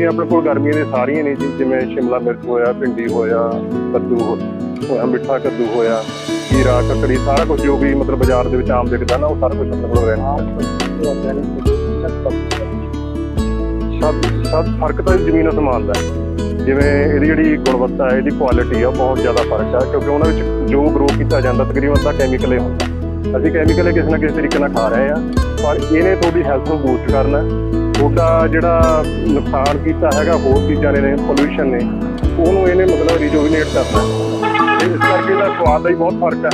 ਸਬਜ਼ੀਆਂ ਆਪਣੇ ਕੋਲ ਗਰਮੀਆਂ ਦੇ ਸਾਰੀਆਂ ਨੇ ਜਿਵੇਂ ਸ਼ਿਮਲਾ ਮਿਰਚ ਹੋਇਆ, ਭਿੰਡੀ ਹੋਇਆ, ਕੱਦੂ ਹੋਇਆ, ਮਿੱਠਾ ਕੱਦੂ ਹੋਇਆ, ਖੀਰਾ, ਕੱਕੜੀ, ਸਾਰਾ ਕੁਝ ਜੋ ਵੀ ਮਤਲਬ ਬਾਜ਼ਾਰ ਦੇ ਵਿੱਚ ਆਮ ਵਿਕਦਾ ਨਾ, ਉਹ ਸਾਰਾ ਕੁਝ ਆਪਣੇ ਕੋਲ ਰਹਿੰਦਾ। ਸਭ ਸਭ ਫ਼ਰਕ ਤਾਂ ਜ਼ਮੀਨ ਅਸਮਾਨ ਦਾ ਹੈ। ਜਿਵੇਂ ਇਹਦੀ ਜਿਹੜੀ ਗੁਣਵੱਤਾ ਹੈ, ਇਹਦੀ ਕੁਆਲਿਟੀ ਆ, ਉਹ ਬਹੁਤ ਜ਼ਿਆਦਾ ਫ਼ਰਕ ਆ, ਕਿਉਂਕਿ ਉਹਨਾਂ ਵਿੱਚ ਜੋ ਗਰੋ ਕੀਤਾ ਜਾਂਦਾ, ਤਕਰੀਬਨ ਤਾਂ ਕੈਮੀਕਲ ਹੀ ਹੁੰਦਾ। ਅਸੀਂ ਕੈਮੀਕਲ ਕਿਸੇ ਨਾ ਕਿਸੇ ਤਰੀਕੇ ਨਾਲ ਖਾ ਰਹੇ ਆ, ਪਰ ਇਹਨੇ ਤੁਹਾਡੀ ਹੈਲਥ ਨੂੰ ਬੂਸਟ ਕਰਨਾ ਹੈ। ਤੁਹਾਡਾ ਜਿਹੜਾ ਨੁਕਸਾਨ ਕੀਤਾ ਹੈਗਾ, ਹੋਰ ਚੀਜ਼ਾਂ ਨੇ ਪੋਲੂਸ਼ਨ ਨੇ, ਉਹਨੂੰ ਇਹਨੇ ਮਤਲਬ ਰੀਜੂਵੀਨੇਟ ਕਰਨਾ ਹੈ। ਇਸ ਕਰਕੇ ਇਹਦਾ ਸਵਾਦ ਦਾ ਹੀ ਬਹੁਤ ਫ਼ਰਕ ਹੈ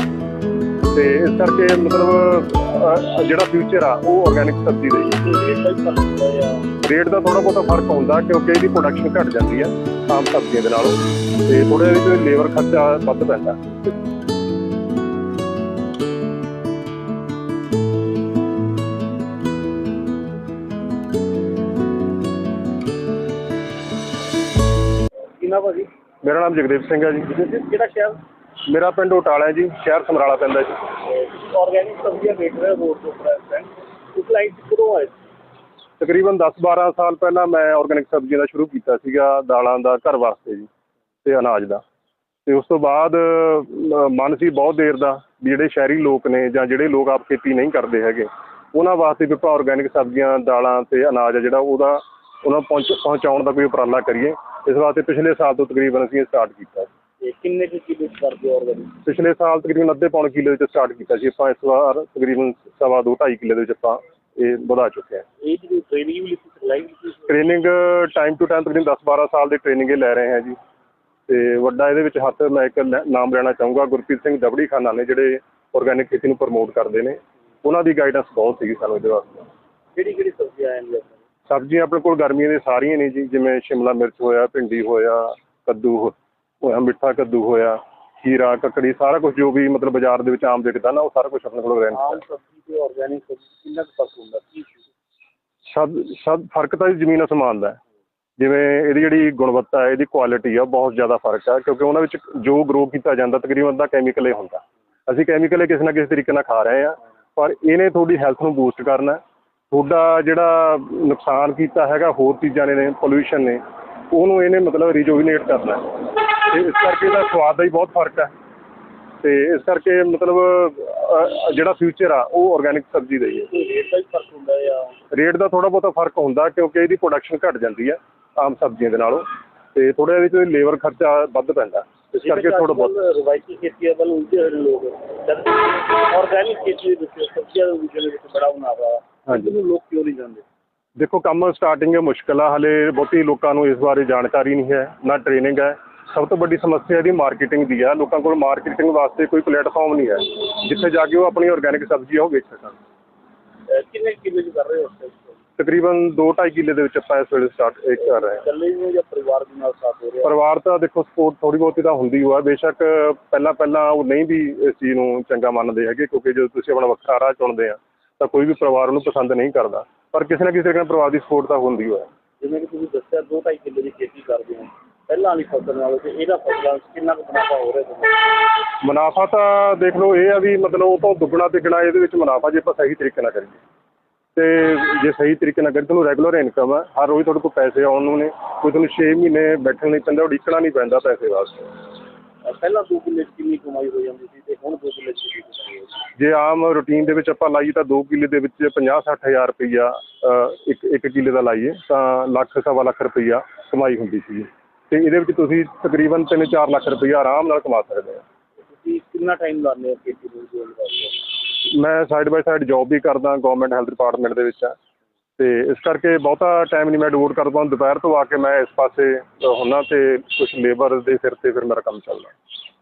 ਤੇ ਇਸ ਕਰਕੇ ਮਤਲਬ ਜਿਹੜਾ ਫਿਊਚਰ ਆ, ਉਹ ਆਰਗੈਨਿਕ ਸਬਜ਼ੀ ਦਾ ਹੀ ਹੈ ਰੇਟ ਦਾ ਥੋੜਾ ਬਹੁਤਾ ਫ਼ਰਕ ਹੁੰਦਾ ਕਿਉਂਕਿ ਇਹਦੀ ਪ੍ਰੋਡਕਸ਼ਨ ਘਟ ਜਾਂਦੀ ਹੈ ਆਮ ਸਬਜ਼ੀਆਂ ਦੇ ਨਾਲੋਂ ਤੇ ਥੋੜਾ ਇਹਦੇ ਵਿੱਚ ਲੇਬਰ ਖਰਚਾ ਵੱਧ ਪੈਂਦਾ ਕਿੰਨਾ ਭਾਜੀ? ਮੇਰਾ ਨਾਮ ਜਗਦੇਵ ਸਿੰਘ ਹੈ ਜੀ। ਕਿਹੜਾ ਸ਼ਹਿਰ? ਮੇਰਾ ਪਿੰਡ ਉਟਾਲਾ ਹੈ ਜੀ ਸ਼ਹਿਰ ਸਮਰਾਲਾ ਪੈਂਦਾ ਜੀ। ਆਰਗੈਨਿਕ ਸਬਜ਼ੀਆਂ ਵੇਚ ਰਹੇ ਰੋਡ ਤੋਂ ਪ੍ਰੈਸ ਇਸ ਲਾਈਨ ਕਦੋਂ ਆਏ ਤਕਰੀਬਨ 10-12 ਸਾਲ ਪਹਿਲਾਂ ਮੈਂ ਆਰਗੈਨਿਕ ਸਬਜ਼ੀਆਂ ਦਾ ਸ਼ੁਰੂ ਕੀਤਾ ਸੀਗਾ ਦਾਲਾਂ ਦਾ ਘਰ ਵਾਸਤੇ ਜੀ ਤੇ ਅਨਾਜ ਦਾ। ਤੇ ਉਸ ਤੋਂ ਬਾਅਦ ਮਨ ਸੀ ਬਹੁਤ ਦੇਰ ਦਾ ਜਿਹੜੇ ਸ਼ਹਿਰੀ ਲੋਕ ਨੇ ਜਾਂ ਜਿਹੜੇ ਲੋਕ ਆਪ ਖੇਤੀ ਨਹੀਂ ਕਰਦੇ ਹੈਗੇ ਉਹਨਾਂ ਵਾਸਤੇ ਵੀ ਆਪਾਂ ਆਰਗੈਨਿਕ ਸਬਜ਼ੀਆਂ ਦਾਲਾਂ ਤੇ ਅਨਾਜ ਜਿਹੜਾ ਉਹਦਾ ਉਹਨਾਂ ਨੂੰ ਪਹੁੰਚ ਪਹੁੰਚਾਉਣ ਦਾ ਕੋਈ ਉਪਰਾਲਾ ਕਰੀਏ। ਇਸ ਵਾਸਤੇ ਪਿਛਲੇ ਸਾਲ ਤੋਂ ਤਕਰੀਬਨ ਅਸੀਂ ਸਟਾਰਟ ਕੀਤਾ ਤੇ ਕਿੰਨੇ ਕੁ ਕਿਲੋ ਕਰਦੇ ਆਰਗੈਨਿਕ ਪਿਛਲੇ ਸਾਲ ਤਕਰੀਬਨ ਅੱਧੇ ਪੌਣ ਕਿਲੋ ਵਿੱਚ ਸਟਾਰਟ ਕੀਤਾ ਸੀ। ਆਪਾਂ ਇਸ ਵਾਰ ਤਕਰੀਬਨ ਸਵਾ ਦੋ ਢਾਈ ਕਿਲੋ ਦੇ ਵਿੱਚ ਆਪਾਂ ਇਹ ਵਧਾ ਚੁੱਕੇ ਹਾਂ। ਇਹ ਜਿਹੜੀ ਟ੍ਰੇਨਿੰਗ ਵੀ ਲਿਖੀ ਸਿਖਲਾਈ ਵੀ। ਟ੍ਰੇਨਿੰਗ ਟਾਈਮ ਟੂ ਟਾਈਮ ਤਕਰੀਬਨ 10-12 ਸਾਲ ਦੀ ਟ੍ਰੇਨਿੰਗ ਇਹ ਲੈ ਰਹੇ ਹਾਂ ਜੀ। ਤੇ ਵੱਡਾ ਇਹਦੇ ਵਿੱਚ ਹੱਥ ਮੈਂ ਇੱਕ ਨਾਮ ਲੈਣਾ ਚਾਹੂੰਗਾ ਗੁਰਪ੍ਰੀਤ ਸਿੰਘ ਦਬੜੀ ਖਾਨਾ ਨੇ ਜਿਹੜੇ ਆਰਗੈਨਿਕ ਖੇਤੀ ਨੂੰ ਪ੍ਰਮੋਟ ਕਰਦੇ ਨੇ। ਉਹਨਾਂ ਦੀ ਗਾਈਡੈਂਸ ਬਹੁਤ ਸੀਗੀ ਸਾਨੂੰ ਇਹਦੇ ਵਾਸਤੇ। ਕਿਹੜੀ ਕਿਹੜੀ ਸਬਜ਼ੀਆਂ ਨੇ ਸਬਜ਼ੀਆਂ ਆਪਣੇ ਕੋਲ ਗਰਮੀਆਂ ਦੀਆਂ ਸਾਰੀਆਂ ਨੇ ਜੀ ਜਿਵੇਂ ਸ਼ਿਮਲਾ ਮਿਰਚ ਹੋਇਆ ਭਿੰਡੀ ਹੋਇਆ ਕੱਦੂ ਹੋਇਆ ਮਿੱਠਾ ਕੱਦੂ ਹੋਇਆ ਖੀਰਾ ਕੱਕੜੀ ਸਾਰਾ ਕੁਝ ਜੋ ਵੀ ਮਤਲਬ ਬਾਜ਼ਾਰ ਦੇ ਵਿੱਚ ਆਮ ਵਿਕਦਾ ਨਾ ਉਹ ਸਾਰਾ ਕੁਝ ਆਪਣੇ ਕੋਲ ਰਹਿੰਦਾ ਆਮ ਸਬਜ਼ੀ ਤੇ ਆਰਗੈਨਿਕ ਸਬਜ਼ੀ ਕਿੰਨਾ ਕੁ ਫ਼ਰਕ ਹੁੰਦਾ ਕੀ ਸਭ ਸਭ ਫ਼ਰਕ ਤਾਂ ਜ਼ਮੀਨ ਅਸਮਾਨ ਦਾ। ਜਿਵੇਂ ਇਹਦੀ ਜਿਹੜੀ ਗੁਣਵੱਤਾ ਹੈ ਇਹਦੀ ਕੁਆਲਿਟੀ ਆ ਬਹੁਤ ਜ਼ਿਆਦਾ ਫ਼ਰਕ ਆ ਕਿਉਂਕਿ ਉਹਨਾਂ ਵਿੱਚ ਜੋ ਗਰੋ ਕੀਤਾ ਜਾਂਦਾ ਤਕਰੀਬਨ ਤਾਂ ਕੈਮੀਕਲ ਹੀ ਹੁੰਦਾ ਅਸੀਂ ਕੈਮੀਕਲ ਕਿਸੇ ਨਾ ਕਿਸੇ ਤਰੀਕੇ ਨਾਲ ਖਾ ਰਹੇ ਆ ਪਰ ਇਹਨੇ ਤੁਹਾਡੀ ਹੈਲਥ ਨੂੰ ਬੂਸਟ ਕਰਨਾ। ਤੁਹਾਡਾ ਜਿਹੜਾ ਨੁਕਸਾਨ ਕੀਤਾ ਹੈਗਾ ਹੋਰ ਚੀਜ਼ਾਂ ਨੇ ਪੋਲੂਸ਼ਨ ਨੇ ਉਹਨੂੰ ਇਹਨੇ ਮਤਲਬ ਰੀਜੂਵੀਨੇਟ ਕਰਨਾ। ਤੇ ਇਸ ਕਰਕੇ ਇਹਦਾ ਸਵਾਦ ਦਾ ਹੀ ਬਹੁਤ ਫ਼ਰਕ ਹੈ। ਤੇ ਇਸ ਕਰਕੇ ਮਤਲਬ ਜਿਹੜਾ ਫਿਊਚਰ ਆ ਉਹ ਆਰਗੈਨਿਕ ਸਬਜ਼ੀ ਦਾ ਹੀ ਹੈ। ਰੇਟ ਦਾ ਵੀ ਫ਼ਰਕ ਹੁੰਦਾ ਹੈ ਰੇਟ ਦਾ ਥੋੜਾ ਬਹੁਤਾ ਫ਼ਰਕ ਹੁੰਦਾ ਕਿਉਂਕਿ ਇਹਦੀ ਪ੍ਰੋਡਕਸ਼ਨ ਘਟ ਜਾਂਦੀ ਹੈ ਆਮ ਸਬਜ਼ੀਆਂ ਦੇ ਨਾਲੋਂ। ਤੇ ਥੋੜਾ ਇਹਦੇ ਵਿੱਚ ਲੇਬਰ ਖਰਚਾ ਵੱਧ ਪੈਂਦਾ ਇਸ ਕਰਕੇ ਥੋੜਾ ਬਹੁਤ। ਰਵਾਇਤੀ ਖੇਤੀ ਵੱਲ ਉਲਝੇ ਹੋਏ ਲੋਕ। ਆਰਗੈਨਿਕ ਖੇਤੀ ਦੇ ਵਿੱਚ ਸਬਜ਼ੀਆਂ ਦੇ ਵਿੱਚ ਬੜਾ ਮੁਨਾਫਾ ਹਾਂਜੀ। ਲੋਕ ਕਿਉਂ ਨਹੀਂ ਜਾਂਦੇ ਦੇਖੋ ਕੰਮ ਸਟਾਰਟਿੰਗ ਮੁਸ਼ਕਲ ਆ। ਹਲੇ ਬਹੁਤੀ ਲੋਕਾਂ ਨੂੰ ਇਸ ਬਾਰੇ ਜਾਣਕਾਰੀ ਨਹੀਂ ਹੈ ਨਾ ਟ੍ਰੇਨਿੰਗ ਹੈ। ਸਭ ਤੋਂ ਵੱਡੀ ਸਮੱਸਿਆ ਇਹਦੀ ਮਾਰਕੀਟਿੰਗ ਦੀ ਆ ਲੋਕਾਂ ਕੋਲ ਮਾਰਕੀਟਿੰਗ ਵਾਸਤੇ ਕੋਈ ਪਲੇਟਫਾਰਮ ਨਹੀਂ ਹੈ। ਜਿੱਥੇ ਜਾ ਕੇ ਉਹ ਆਪਣੀ ਆਰਗੈਨਿਕ ਸਬਜ਼ੀ ਆ ਉਹ ਵੇਚ ਸਕਣ। ਅਹ ਕਿੰਨੇ ਕਿਲੋ ਚ ਕਰ ਰਹੇ ਹੋ ਇਸ time? ਤਕਰੀਬਨ 2.5 ਕਿੱਲੇ ਦੇ ਵਿੱਚ ਆਪਾਂ ਇਸ ਵੇਲੇ ਸਟਾਰਟ ਕਰ ਰਹੇ ਹਾਂ। ਇਕੱਲੇ ਹੀ ਹੋ ਜਾਂ ਪਰਿਵਾਰ ਦੇ ਨਾਲ ਸਾਥ ਹੋ ਰਿਹਾ? ਪਰਿਵਾਰ ਤਾਂ ਦੇਖੋ ਸਪੋਰਟ ਥੋੜੀ ਬਹੁਤੀ ਤਾਂ ਹੁੰਦੀ ਹੋਆ। ਬੇਸ਼ੱਕ ਪਹਿਲਾਂ ਪਹਿਲਾਂ ਉਹ ਨਹੀਂ ਵੀ ਇਸ ਚੀਜ਼ ਨੂੰ ਚੰਗਾ ਮੰਨਦੇ ਹੈਗੇ ਕਿਉਂਕਿ ਜਦੋਂ ਤੁਸੀਂ ਆਪਣਾ ਵੱਖਰਾ ਰਾਹ ਚੁਣਦੇ ਆ ਤਾਂ ਕੋਈ ਵੀ ਪਰਿਵਾਰ ਉਹਨੂੰ ਪਸੰਦ ਨਹੀਂ ਕਰਦਾ। ਪਰ ਕਿਸੇ ਨਾ ਕਿਸੇ ਨਾਲ ਪਰਿਵਾਰ ਦੀ ਸਪੋਰਟ ਤਾਂ ਹੁੰਦੀ ਹੋਇਆ ਜਿਵੇਂ ਕਿ ਤੁਸੀਂ ਦੱਸਿਆ ਦੋ ਢਾਈ ਕਿੱਲੇ ਦੀ ਖੇਤੀ ਕਰਦੇ ਹੋ। ਪਹਿਲਾਂ ਵਾਲੀ ਫਸਲ ਨਾਲੋਂ ਤੇ ਇਹਦਾ ਫਸਲਾਂ ਕਿੰਨਾ ਕੁ ਮੁਨਾਫਾ ਹੋ ਰਿਹਾ ਤੁਹਾਨੂੰ? ਮੁਨਾਫਾ ਤਾਂ ਦੇਖ ਲਓ ਇਹ ਆ ਵੀ ਮਤਲਬ ਉਹ ਤੋਂ ਦੁੱਗਣਾ ਤਿੱਗਣਾ ਇਹਦੇ ਵਿੱਚ ਮੁਨਾਫਾ ਜੇ ਆਪਾਂ ਸਹੀ ਤਰੀਕੇ ਨਾਲ ਕਰੀਏ। ਤੇ ਜੇ ਸਹੀ ਤਰੀਕੇ ਨਾਲ ਕਰੀਏ ਤੁਹਾਨੂੰ ਰੈਗੂਲਰ ਇਨਕਮ ਹੈ। ਹਰ ਰੋਜ਼ ਤੁਹਾਡੇ ਕੋਲ ਪੈਸੇ ਆਉਣ ਨੂੰ ਨੇ। ਕੋਈ ਤੁਹਾਨੂੰ 6 ਮਹੀਨੇ ਬੈਠਣ ਨਹੀਂ ਪੈਂਦਾ ਉਡੀਕਣਾ ਨਹੀਂ ਪੈਂਦਾ ਪੈਸੇ ਵਾਸਤੇ। ਪਹਿਲਾਂ ਦੋ ਕਿੱਲੇ 'ਚ ਕਿੰਨੀ ਕਮਾਈ ਹੋ ਜਾਂਦੀ ਸੀ ਤੇ ਹੁਣ ਦੋ ਕਿੱਲੇ 'ਚ ਕਿੰਨੀ ਕਮਾਈ ਹੋ ਜਾਂਦੀ ਜੇ ਆਮ ਰੂਟੀਨ ਦੇ ਵਿੱਚ ਆਪਾਂ ਲਾਈਏ ਤਾਂ 2 ਕਿੱਲੇ ਦੇ ਵਿੱਚ 50 ਹਜ਼ਾਰ ਰੁਪਈਆ ਅ, ਇੱਕ ਇੱਕ ਕਿੱਲੇ ਦਾ ਲਾਈਏ ਤਾਂ ਲੱਖ ਸਵਾ ਲੱਖ ਰੁਪਈਆ ਕਮਾਈ ਹੁੰਦੀ ਸੀ। ਤੇ ਇਹਦੇ ਵਿੱਚ ਤੁਸੀਂ ਤਕਰੀਬਨ 3-4 ਲੱਖ ਰੁਪਈਆ ਆਰਾਮ ਨਾਲ ਕਮਾ ਸਕਦੇ ਹੋ। ਤੁਸੀਂ ਕਿੰਨਾ ਟਾਈਮ ਲਾਉਂਦੇ ਹੋ ਖੇਤੀ ਨੂੰ ਮੈਂ ਸਾਈਡ ਬਾਈ ਸਾਈਡ ਜੌਬ ਵੀ ਕਰਦਾ ਗਵਰਨਮੈਂਟ ਹੈਲਥ ਡਿਪਾਰਟਮੈਂਟ ਦੇ ਵਿੱਚ। ਆ ਤੇ ਇਸ ਕਰਕੇ ਬਹੁਤਾ ਟਾਈਮ ਨਹੀਂ ਮੈਂ ਡਿਵੋਟ ਕਰਦਾ। ਦੁਪਹਿਰ ਤੋਂ ਆ ਕੇ ਮੈਂ ਇਸ ਪਾਸੇ ਹੁੰਨਾ ਤੇ ਕੁਝ ਲੇਬਰ ਦੇ ਸਿਰ ਤੇ ਫਿਰ ਮੇਰਾ ਕੰਮ ਚੱਲਦਾ।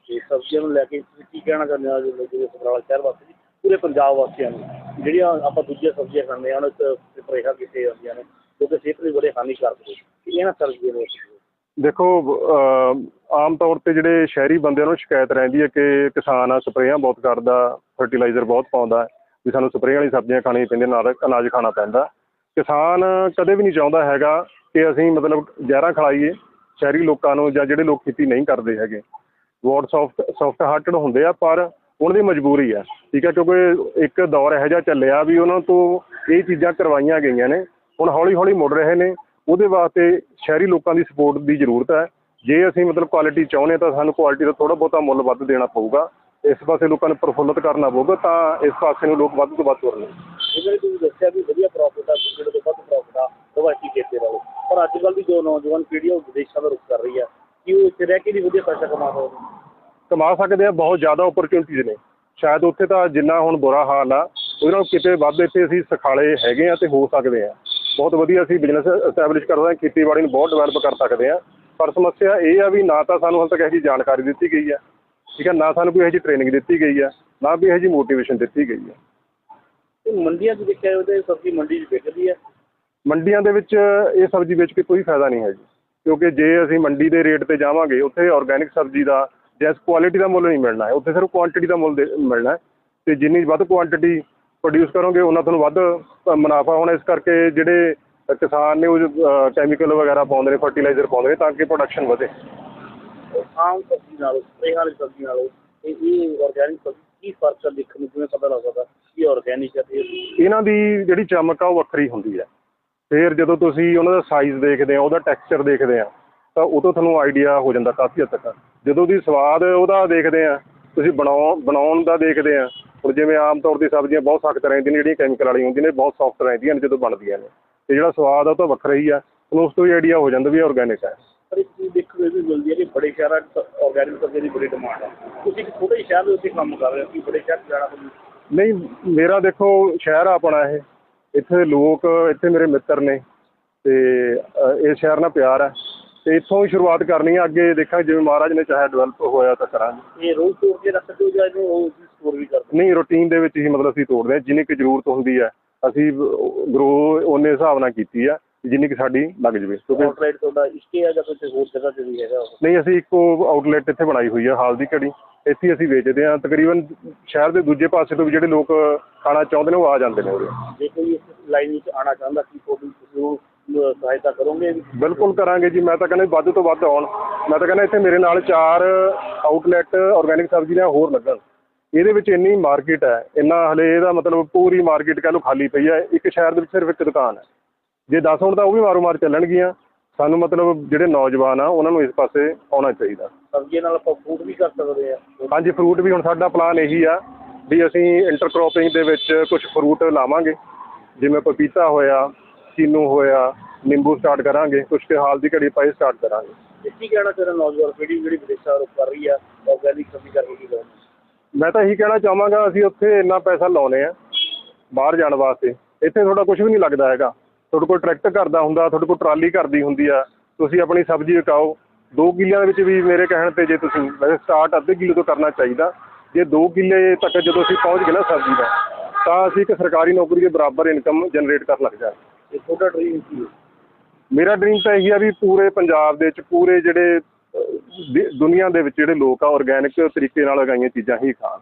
ਤੇ ਸਬਜ਼ੀਆਂ ਨੂੰ ਲੈ ਕੇ ਤੁਸੀਂ ਕੀ ਕਹਿਣਾ ਚਾਹੁੰਦੇ ਹੋ ਜਿਹੜੇ ਸਮਰਾਲਾ ਸ਼ਹਿਰ ਵਾਸਤੇ ਜੀ ਪੂਰੇ ਪੰਜਾਬ ਵਾਸੀਆਂ ਨੂੰ। ਜਿਹੜੀਆਂ ਆਪਾਂ ਦੂਜੀਆਂ ਸਬਜ਼ੀਆਂ ਖਾਂਦੇ ਹਾਂ ਉਹਨਾਂ 'ਚ ਪ੍ਰੇਖਾ ਕੀਤੇ ਜਾਂਦੀਆਂ ਨੇ ਜੋ ਕਿ ਸਿਹਤ ਲਈ ਬੜੇ ਹਾਨੀਕਾਰਕ ਨੇ। ਇਹਨਾਂ ਸਬਜ਼ੀਆਂ ਨੂੰ ਦੇਖੋ ਆਮ ਤੌਰ ਤੇ ਜਿਹੜੇ ਸ਼ਹਿਰੀ ਬੰਦਿਆਂ ਨੂੰ ਸ਼ਿਕਾਇਤ ਰਹਿੰਦੀ ਹੈ ਕਿ ਕਿਸਾਨ ਸਪਰੇਆਂ ਬਹੁਤ ਕਰਦਾ ਫਰਟੀਲਾਈਜ਼ਰ ਬਹੁਤ ਪਾਉਂਦਾ ਵੀ ਸਾਨੂੰ ਸਪਰੇਆਂ ਵਾਲੀ ਸਬਜ਼ੀਆਂ ਖਾਣੀਆਂ ਪੈਂਦੀਆਂ ਨਾਲ ਅਨਾਜ ਖਾਣਾ ਪੈਂਦਾ। ਕਿਸਾਨ ਕਦੇ ਵੀ ਨਹੀਂ ਚਾਹੁੰਦਾ ਹੈਗਾ ਕਿ ਅਸੀਂ ਮਤਲਬ ਜ਼ਹਿਰਾਂ ਖਲਾਈਏ, ਸ਼ਹਿਰੀ ਲੋਕਾਂ ਨੂੰ ਜਾਂ ਜਿਹੜੇ ਲੋਕ ਖੇਤੀ ਨਹੀਂ ਕਰਦੇ ਹੈਗੇ। ਵੋਟ ਸੌਫਟ ਸੌਫਟ ਹਾਰਟਡ ਹੁੰਦੇ ਆ, ਪਰ ਉਹਨਾਂ ਦੀ ਮਜਬੂਰੀ ਆ, ਠੀਕ ਹੈ ਕਿਉਂਕਿ ਇੱਕ ਦੌਰ ਇਹੋ ਜਿਹਾ ਚੱਲਿਆ ਵੀ ਉਹਨਾਂ ਤੋਂ ਇਹ ਚੀਜ਼ਾਂ ਕਰਵਾਈਆਂ ਗਈਆਂ ਨੇ, ਹੁਣ ਹੌਲੀ ਹੌਲੀ ਮੁੜ ਰਹੇ ਨੇ, ਉਹਦੇ ਵਾਸਤੇ ਸ਼ਹਿਰੀ ਲੋਕਾਂ ਦੀ ਸਪੋਰਟ ਦੀ ਜ਼ਰੂਰਤ ਹੈ। ਜੇ ਅਸੀਂ ਮਤਲਬ ਕੁਆਲਿਟੀ ਚਾਹੁੰਦੇ ਹਾਂ ਤਾਂ ਸਾਨੂੰ ਕੁਆਲਿਟੀ ਦਾ ਥੋੜਾ ਬਹੁਤਾ ਮੁੱਲ ਵੱਧ ਦੇਣਾ ਪਊਗਾ। ਇਸ ਪਾਸੇ ਲੋਕਾਂ ਨੂੰ ਪ੍ਰਫੁੱਲਤ ਕਰਨਾ ਪਊਗਾ ਤਾਂ ਇਸ ਪਾਸੇ ਨੂੰ ਲੋਕ ਵੱਧ ਤੋਂ ਵੱਧ ਤੁਰਨ ਜਿਵੇਂ ਕਿ ਤੁਸੀਂ ਦੱਸਿਆ ਵੀ ਵਧੀਆ ਪ੍ਰੋਫਿਟ ਆ ਜਿਹੜੇ ਤੋਂ ਵੱਧ ਪ੍ਰੋਫਿਟ ਆ ਰਵਾਇਤੀ ਖੇਤੀ ਨਾਲੋਂ ਪਰ ਅੱਜ ਕੱਲ੍ਹ ਦੀ ਜੋ ਨੌਜਵਾਨ ਪੀੜ੍ਹੀ ਉਹ ਵਿਦੇਸ਼ਾਂ ਦਾ ਰੁਖ ਕਰ ਰਹੀ ਆ। ਕਿ ਉਹ ਇੱਥੇ ਰਹਿ ਕੇ ਵੀ ਵਧੀਆ ਪੈਸਾ ਕਮਾ ਸਕਦੇ ਕਮਾ ਸਕਦੇ ਆ ਬਹੁਤ ਜ਼ਿਆਦਾ ਓਪਰਚੁਨਿਟੀਜ਼ ਨੇ। ਸ਼ਾਇਦ ਉੱਥੇ ਤਾਂ ਜਿੰਨਾ ਹੁਣ ਬੁਰਾ ਹਾਲ ਆ ਉਹਦੇ ਨਾਲ ਕਿਤੇ ਵੱਧ ਇੱਥੇ ਅਸੀਂ ਸਖਾਲੇ ਹੈਗੇ ਆ ਤੇ ਹੋ ਸਕਦੇ ਆ। ਬਹੁਤ ਵਧੀਆ ਅਸੀਂ ਬਿਜ਼ਨਸ ਐਸਟੈਬਲਿਸ਼ ਕਰ ਸਕਦੇ ਹਾਂ ਖੇਤੀਬਾੜੀ ਨੂੰ ਬਹੁਤ ਡਿਵੈਲਪ ਕਰ ਸਕਦੇ ਆ। ਪਰ ਸਮੱਸਿਆ ਇਹ ਆ ਵੀ ਨਾ ਤਾਂ ਸਾਨੂੰ ਹਾਲੇ ਤੱਕ ਇਹੋ ਜਿਹੀ ਜਾਣਕਾਰੀ ਦਿੱਤੀ ਗਈ ਆ। ਠੀਕ ਹੈ ਨਾ ਸਾਨੂੰ ਕੋਈ ਇਹੋ ਜਿਹੀ ਟ੍ਰੇਨਿੰਗ ਦਿੱਤੀ ਗਈ ਆ ਨਾ ਵੀ ਇਹੋ ਜਿਹੀ ਮੋਟੀਵੇਸ਼ਨ ਦਿੱਤੀ ਗਈ ਆ ਤੇ ਮੰਡੀਆਂ 'ਚ ਦੇਖਿਆ ਇਹ ਸਬਜ਼ੀ ਮੰਡੀ 'ਚ ਵਿਕਦੀ ਆ ਮੰਡੀਆਂ ਦੇ ਵਿੱਚ ਇਹ ਸਬਜ਼ੀ ਵੇਚ ਕੇ ਕੋਈ ਫਾਇਦਾ ਨਹੀਂ ਹੈ ਜੀ ਕਿਉਂਕਿ ਜੇ ਅਸੀਂ ਮੰਡੀ ਦੇ ਰੇਟ ਤੇ ਜਾਵਾਂਗੇ ਉੱਥੇ ਆਰਗੈਨਿਕ ਸਬਜ਼ੀ ਦਾ ਜੈਸ ਕੁਆਲਿਟੀ ਦਾ ਮੁੱਲ ਨਹੀਂ ਮਿਲਣਾ ਹੈ ਉੱਥੇ ਸਿਰਫ ਕੁਆਂਟੀਟੀ ਦਾ ਮੁੱਲ ਮਿਲਣਾ ਹੈ। ਤੇ ਜਿੰਨੀ ਵੱਧ ਕੁਆਂਟੀਟੀ ਪ੍ਰੋਡਿਊਸ ਕਰੋਗੇ ਉਹਨਾਂ ਤੁਹਾਨੂੰ ਵੱਧ ਮੁਨਾਫਾ ਹੋਣਾ ਇਸ ਕਰਕੇ ਜਿਹੜੇ ਕਿਸਾਨ ਨੇ ਉਹ ਕੈਮੀਕਲ ਵਗੈਰਾ ਪਾਉਂਦੇ ਨੇ ਫਰਟੀਲਾਈਜ਼ਰ ਪਾਉਂਦੇ ਨੇ ਤਾਂ ਕਿ ਪ੍ਰੋਡਕਸ਼ਨ ਵਧੇ। ਆਮ ਸਬਜ਼ੀ ਨਾਲੋਂ ਸਪਰੇਅ ਵਾਲੀ ਸਬਜ਼ੀ ਨਾਲੋਂ ਇਹ ਇਹ ਆਰਗੈਨਿਕ ਸਬਜ਼ੀ ਕੀ ਫ਼ਰਕ ਦੇਖਣ ਨੂੰ ਕਿਵੇਂ ਪਤਾ ਲੱਗਦਾ? ਕਿ ਆਰਗੈਨਿਕ ਹੈ ਤੇ ਇਹਨਾਂ ਦੀ ਜਿਹੜੀ ਚਮਕ ਆ ਉਹ ਵੱਖਰੀ ਹੁੰਦੀ ਹੈ। ਫਿਰ ਜਦੋਂ ਤੁਸੀਂ ਉਹਨਾਂ ਦਾ ਸਾਈਜ਼ ਦੇਖਦੇ ਆ ਉਹਦਾ ਟੈਕਸਚਰ ਦੇਖਦੇ ਆ ਤਾਂ ਉਹ ਤੋਂ ਤੁਹਾਨੂੰ ਆਈਡੀਆ ਹੋ ਜਾਂਦਾ ਕਾਫੀ ਹੱਦ ਤੱਕ। ਜਦੋਂ ਦੀ ਸਵਾਦ ਉਹਦਾ ਦੇਖਦੇ ਆ, ਤੁਸੀਂ ਬਣਾਉ, ਬਣਾਉਣ ਦਾ ਦੇਖਦੇ ਆ, ਹੁਣ ਜਿਵੇਂ ਆਮ ਤੌਰ ਤੇ ਸਬਜ਼ੀਆਂ ਬਹੁਤ ਸਖਤ ਰਹਿੰਦੀਆਂ ਨੇ, ਜਿਹੜੀਆਂ ਕੈਮੀਕਲ ਵਾਲੀਆਂ ਹੁੰਦੀਆਂ ਨੇ, ਬਹੁਤ ਸੌਫਟ ਰਹਿੰਦੀਆਂ ਨੇ, ਜਦੋਂ ਬਣਦੀਆਂ ਨੇ। ਤੇ ਜਿਹੜਾ ਸਵਾਦ ਆ ਉਹ ਤਾਂ ਵੱਖਰਾ ਹੀ ਆ ਤੁਹਾਨੂੰ ਉਸ ਤੋਂ ਹੀ ਆਈਡੀਆ ਹੋ ਜਾਂਦਾ ਵੀ ਆਰਗੈਨਿਕ ਹੈ ਪਰ ਇੱਕ ਚੀਜ਼ ਦੇਖਣ ਨੂੰ ਇਹ ਵੀ ਮਿਲਦੀ ਹੈ ਕਿ ਬੜੇ ਸ਼ਹਿਰਾਂ 'ਚ ਆਰਗੈਨਿਕ ਸਬਜ਼ੀ ਦੀ ਬੜੀ ਡਿਮਾਂਡ ਆ। ਤੁਸੀਂ ਇੱਕ ਛੋਟੇ ਸ਼ਹਿਰ ਦੇ ਉੱਤੇ ਕੰਮ ਕਰ ਰਹੇ ਹੋ ਕਿ ਬੜੇ ਸ਼ਹਿਰ 'ਚ ਜਾਣਾ ਤੁਹਾਨੂੰ ਨਹੀਂ ਮੇਰਾ ਦੇਖੋ ਸ਼ਹਿਰ ਆ ਆਪਣਾ ਇਹ। ਇੱਥੇ ਲੋਕ ਇੱਥੇ ਮੇਰੇ ਮਿੱਤਰ ਨੇ ਤੇ ਇਸ ਸ਼ਹਿਰ ਨਾਲ ਪਿਆਰ ਹੈ। ਤੇ ਇੱਥੋਂ ਹੀ ਸ਼ੁਰੂਆਤ ਕਰਨੀ ਹੈ ਅੱਗੇ ਦੇਖਾਂਗੇ ਜਿਵੇਂ ਮਹਾਰਾਜ ਨੇ ਚਾਹਿਆ ਡਿਵੈਲਪ ਹੋਇਆ ਤਾਂ ਕਰਾਂਗੇ। ਇਹ ਰੋਜ਼ ਤੋੜ ਕੇ ਰੱਖਦੇ ਹੋ ਜਾਂ ਇਹਨੂੰ ਉਹ ਸਟੋਰ ਵੀ ਕਰਦੇ ਨਹੀਂ ਰੂਟੀਨ ਦੇ ਵਿੱਚ ਹੀ ਮਤਲਬ ਅਸੀਂ ਤੋੜਦੇ ਹਾਂ। ਜਿੰਨੀ ਕੁ ਜ਼ਰੂਰਤ ਹੁੰਦੀ ਹੈ ਅਸੀਂ ਗਰੋ ਉਹਨੇ ਹਿਸਾਬ ਨਾਲ ਕੀਤੀ ਆ ਜਿੰਨੀ ਕੁ ਸਾਡੀ ਲੱਗ ਜਵੇ। ਕਿਉਂਕਿ ਆਊਟਲੈਟ ਤੁਹਾਡਾ ਇਸਕੇ ਆ ਜਾਂ ਕਿਸੇ ਹੋਰ ਜਗ੍ਹਾ ਤੇ ਵੀ ਹੈਗਾ ਉਹ? ਨਹੀਂ ਅਸੀਂ ਇੱਕੋ ਆਊਟਲੈਟ ਇੱਥੇ ਬਣਾਈ ਹੋਈ ਹੈ ਹਾਲ ਦੀ ਘੜੀ। ਇੱਥੇ ਹੀ ਅਸੀਂ ਵੇਚਦੇ ਹਾਂ। ਤਕਰੀਬਨ ਸ਼ਹਿਰ ਦੇ ਦੂਜੇ ਪਾਸੇ ਤੋਂ ਵੀ ਜਿਹੜੇ ਲੋਕ ਖਾਣਾ ਚਾਹੁੰਦੇ ਨੇ ਉਹ ਆ ਜਾਂਦੇ ਨੇ ਉਰੇ। ਜੇ ਕੋਈ ਇਸ ਲਾਈਨ ਵਿੱਚ ਆਉਣਾ ਚਾਹੁੰਦਾ ਕਿ ਤੁਹਾਡੀ ਤੁਸੀਂ ਅਹ, ਸਹਾਇਤਾ ਕਰੋਗੇ? ਬਿਲਕੁਲ ਕਰਾਂਗੇ ਜੀ। ਮੈਂ ਤਾਂ ਕਹਿੰਦਾ ਵੱਧ ਤੋਂ ਵੱਧ ਆਉਣ। ਮੈਂ ਤਾਂ ਕਹਿੰਦਾ ਇੱਥੇ ਮੇਰੇ ਨਾਲ ਚਾਰ ਆਊਟਲੈਟ ਆਰਗੈਨਿਕ ਸਬਜ਼ੀ ਦੇ ਹੋਰ ਲੱਗਣ। ਇਹਦੇ ਵਿੱਚ ਇੰਨੀ ਮਾਰਕੀਟ ਹੈ। ਇੰਨਾ ਹਲੇ ਇਹਦਾ ਮਤਲਬ ਪੂਰੀ ਮਾਰਕੀਟ ਕਹਿ ਲਓ ਖਾਲੀ ਪਈ ਹੈ। ਇੱਕ ਸ਼ਹਿਰ ਦੇ ਵਿੱਚ ਸਿਰਫ ਇੱਕ ਦੁਕਾਨ ਹੈ। ਜੇ 10 ਹੋਣ ਤਾਂ ਉਹ ਵੀ ਮਾਰੋ ਮਾਰ ਚੱਲਣਗੀਆਂ। ਸਾਨੂੰ ਮਤਲਬ ਜਿਹੜੇ ਨੌਜਵਾਨ ਆ ਉਹਨਾਂ ਨੂੰ ਇਸ ਪਾਸੇ ਆਉਣਾ ਚਾਹੀਦਾ। ਸਬਜ਼ੀਆਂ ਨਾਲ ਆਪਾਂ ਫੂਡ ਵੀ ਕਰ ਸਕਦੇ ਆ। ਹਾਂਜੀ ਫਰੂਟ ਵੀ ਹੁਣ ਸਾਡਾ ਪਲਾਨ ਇਹੀ ਆ ਵੀ ਅਸੀਂ ਇੰਟਰਕ੍ਰੋਪਿੰਗ ਦੇ ਵਿੱਚ ਕੁਝ ਫਰੂਟ ਲਾਵਾਂਗੇ। ਜਿਵੇਂ ਪਪੀਤਾ ਹੋਇਆ ਚੀਨੂ ਹੋਇਆ ਨਿੰਬੂ ਸਟਾਰਟ ਕਰਾਂਗੇ ਕੁਝ ਕੇ ਹਾਲ ਦੀ ਘੜੀ ਪਾਈ ਸਟਾਰਟ ਕਰਾਂਗੇ। ਕੀ ਕਹਿਣਾ ਚਾਹੁੰਦਾ ਨੌਜਵਾਨ ਪੀੜ੍ਹੀ ਜਿਹੜੀ ਵਿਦੇਸ਼ਾਂ ਰੁਕ ਕਰ ਰਹੀ ਆ ਆਰਗੈਨਿਕ ਸਬਜ਼ੀ ਕਰਕੇ ਕੀ ਕਰਨਾ ਮੈਂ ਤਾਂ ਇਹੀ ਕਹਿਣਾ ਚਾਹਾਂਗਾ ਅਸੀਂ ਉੱਥੇ ਇੰਨਾ ਪੈਸਾ ਲਾਉਨੇ ਆ ਬਾਹਰ ਜਾਣ ਵਾਸਤੇ। ਇੱਥੇ ਤੁਹਾਡਾ ਕੁਝ ਵੀ ਨਹੀਂ ਲੱਗਦਾ ਹੈਗਾ। ਤੁਹਾਡੇ ਕੋਲ ਟਰੈਕਟਰ ਕਰਦਾ ਹੁੰਦਾ ਤੁਹਾਡੇ ਕੋਲ ਟਰਾਲੀ ਕਰਦੀ ਹੁੰਦੀ ਆ ਤੁਸੀਂ ਆਪਣੀ ਸਬਜ਼ੀ ਵਿਕਾਓ 2 ਕਿੱਲਿਆਂ ਦੇ ਵਿੱਚ ਵੀ ਮੇਰੇ ਕਹਿਣ ਤੇ ਜੇ ਤੁਸੀਂ ਵੈਸੇ ਸਟਾਰਟ ਅੱਧੇ ਕਿੱਲੇ ਤੋਂ ਕਰਨਾ ਚਾਹੀਦਾ ਜੇ 2 ਕਿੱਲੇ ਤੱਕ ਜਦੋਂ ਅਸੀਂ ਪਹੁੰਚ ਗਏ ਨਾ ਸਬਜ਼ੀ ਦਾ ਤਾਂ ਅਸੀਂ ਇੱਕ ਸਰਕਾਰੀ ਨੌਕਰੀ ਦੇ ਬਰਾਬਰ ਇਨਕਮ ਜਨਰੇਟ ਕਰਨ ਲੱਗ ਜਾਵਾਂਗੇ। ਇਹ ਤੁਹਾਡਾ ਡ੍ਰੀਮ ਕੀ ਹੈ? ਮੇਰਾ ਡ੍ਰੀਮ ਤਾਂ ਇਹੀ ਆ ਵੀ ਪੂਰੇ ਪੰਜਾਬ ਦੇ ਵਿੱਚ ਪੂਰੇ ਜਿਹੜੇ ਦੀ- ਦੁਨੀਆ ਦੇ ਵਿੱਚ ਜਿਹੜੇ ਲੋਕ ਆ ਆਰਗੈਨਿਕ ਤਰੀਕੇ ਨਾਲ ਉਗਾਈਆਂ ਚੀਜ਼ਾਂ ਹੀ ਖਾਣ।